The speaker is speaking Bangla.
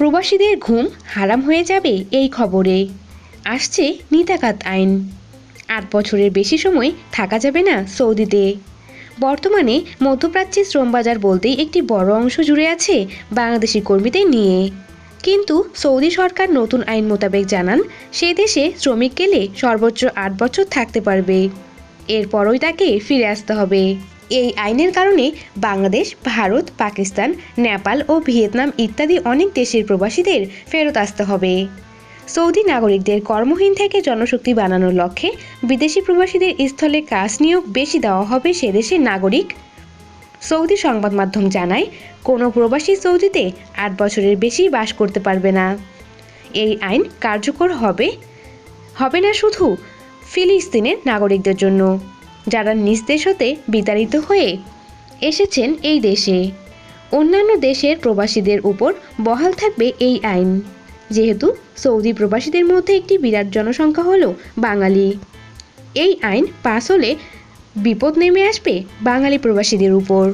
প্রবাসীদের ঘুম হারাম হয়ে যাবে এই খবরে। আসছে নিতাকাত আইন। আট বছরের বেশি সময় থাকা যাবে না সৌদিতে। বর্তমানে মধ্যপ্রাচ্যের শ্রমবাজার বলতেই একটি বড় অংশ জুড়ে আছে বাংলাদেশি কর্মীদের নিয়ে। কিন্তু সৌদি সরকার নতুন আইন মোতাবেক জানান, সে দেশে শ্রমিক গেলে সর্বোচ্চ আট বছর থাকতে পারবে। এরপরই তাকে ফিরে আসতে হবে। এই আইনের কারণে বাংলাদেশ, ভারত, পাকিস্তান, নেপাল ও ভিয়েতনাম ইত্যাদি অনেক দেশের প্রবাসীদের ফেরত আসতে হবে। সৌদি নাগরিকদের কর্মহীন থেকে জনশক্তি বানানোর লক্ষ্যে বিদেশি প্রবাসীদের স্থলে কাজ নিয়োগ বেশি দেওয়া হবে সে দেশের নাগরিক। সৌদি সংবাদ মাধ্যম জানায়, কোনো প্রবাসী সৌদিতে আট বছরের বেশি বাস করতে পারবে না। এই আইন কার্যকর হবে হবে না শুধু ফিলিস্তিনের নাগরিকদের জন্য। যারা নিজ দেশ হতে বিতাড়িত হয়ে এসেছেন এই দেশে। অন্যান্য দেশের প্রবাসীদের উপর বহাল থাকবে এই আইন। যেহেতু সৌদি প্রবাসীদের মধ্যে একটি বিরাট জনসংখ্যা হল বাঙালি। এই আইন পাস হলে বিপদ নেমে আসবে বাঙালি প্রবাসীদের উপর।